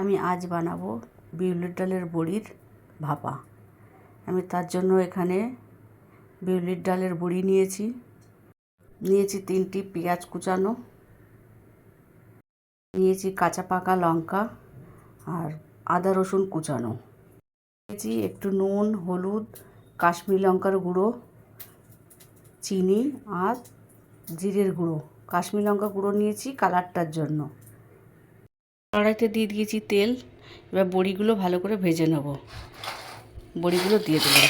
আমি আজ বানাবো বিউলির ডালের বড়ির ভাপা। আমি তার জন্য এখানে বিউলির ডালের বড়ি নিয়েছি। নিয়েছি তিনটি পেঁয়াজ কুচানো, নিয়েছি কাঁচা পাকা লঙ্কা আর আদা রসুন কুচানো। নিয়েছি একটু নুন, হলুদ, কাশ্মীরি লঙ্কার গুঁড়ো, চিনি আর জিরের গুঁড়ো। কাশ্মীরি লঙ্কা গুঁড়ো নিয়েছি কালারটার জন্য। কড়াইতে দিয়ে দিয়েছি তেল, এবার বড়িগুলো ভালো করে ভেজে নেব। বড়িগুলো দিয়ে দিলাম।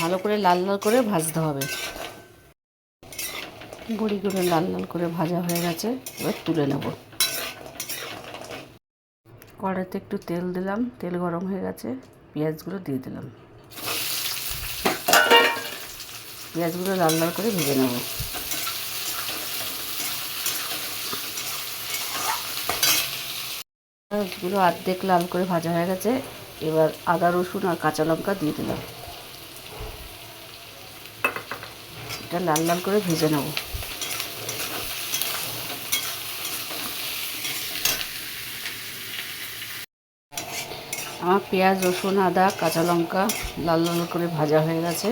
ভালো করে লাল লাল করে ভাজতে হবে। বড়িগুলো লাল লাল করে ভাজা হয়ে গেছে, এবার তুলে নেব। কড়াইতে একটু তেল দিলাম, তেল গরম হয়ে গেছে, পেঁয়াজগুলো দিয়ে দিলাম। পেঁয়াজগুলো লাল লাল করে ভেজে নেব। পেঁয়াজগুলো অর্ধেক লাল করে ভাজা হয়ে গেছে। এবার আদা, রসুন আর কাঁচা লঙ্কা দিয়ে দিলাম। এটা লাল লাল করে ভেজে নেব। আমার পেঁয়াজ, রসুন, আদা, কাঁচা লঙ্কা লাল লাল করে ভাজা হয়ে গেছে।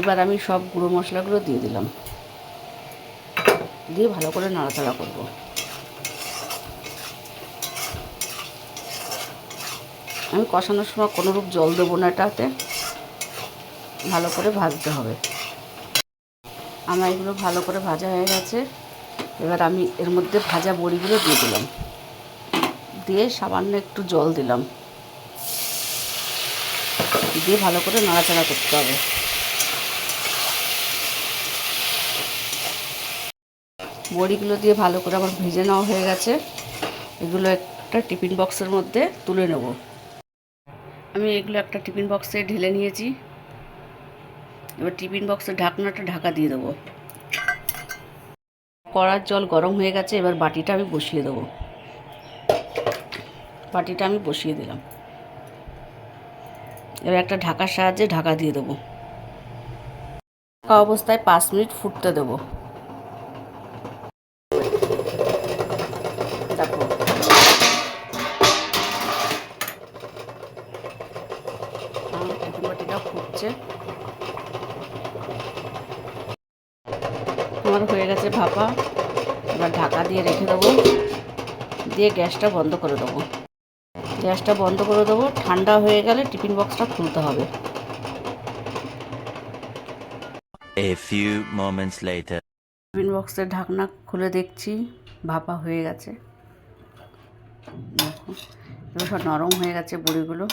এবার আমি সব গুঁড়ো মশলাগুলো দিয়ে দিলাম। দিয়ে ভালো করে নাড়াচাড়া করব। আমি কষানোর সময় কোনোরূপ জল দেবো না এটাতে। ভালো করে ভাজতে হবে। আমার এগুলো ভালো করে ভাজা হয়ে গেছে। এবার আমি এর মধ্যে ভাজা বড়িগুলো দিয়ে দিলাম। দিয়ে সামান্য একটু জল দিলাম। দিয়ে ভালো করে নাড়াচাড়া করতে হবে। বড়িগুলো দিয়ে ভালো করে আমার ভেজে নেওয়া হয়ে গেছে। এগুলো একটা টিফিন বক্সের মধ্যে তুলে নেব। আমি এগুলো একটা টিফিন বক্সে ঢেলে নিয়েছি। এবার টিফিন বক্সের ঢাকনাটা ঢাকা দিয়ে দেবো। কড়ার জল গরম হয়ে গেছে, এবার বাটিটা আমি বসিয়ে দেবো। বাটিটা আমি বসিয়ে দিলাম। এবার একটা ঢাকার সাহায্যে ঢাকা দিয়ে দেবো। অবস্থায় পাঁচ মিনিট ফুটতে দেবো। ফুটছে আমার হয়ে গেছে ভাপা। এবার ঢাকা দিয়ে রেখে দেবো। দিয়ে গ্যাসটা বন্ধ করে দেবো। গ্যাসটা বন্ধ করে দেবো। ঠান্ডা হয়ে গেলে টিফিন বক্সটা খুলতে হবে। A few moments later. Tiffin বক্সের ঢাকনা খুলে দেখছি। ভাপা হয়ে গেছে। দেখো এগুলো সব নরম হয়ে গেছে বড়িগুলো।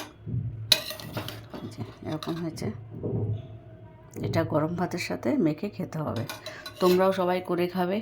এরকম হয়েছে। এটা গরম ভাতের সাথে মেখে খেতে হবে। তোমরাও সবাই করে খাবে।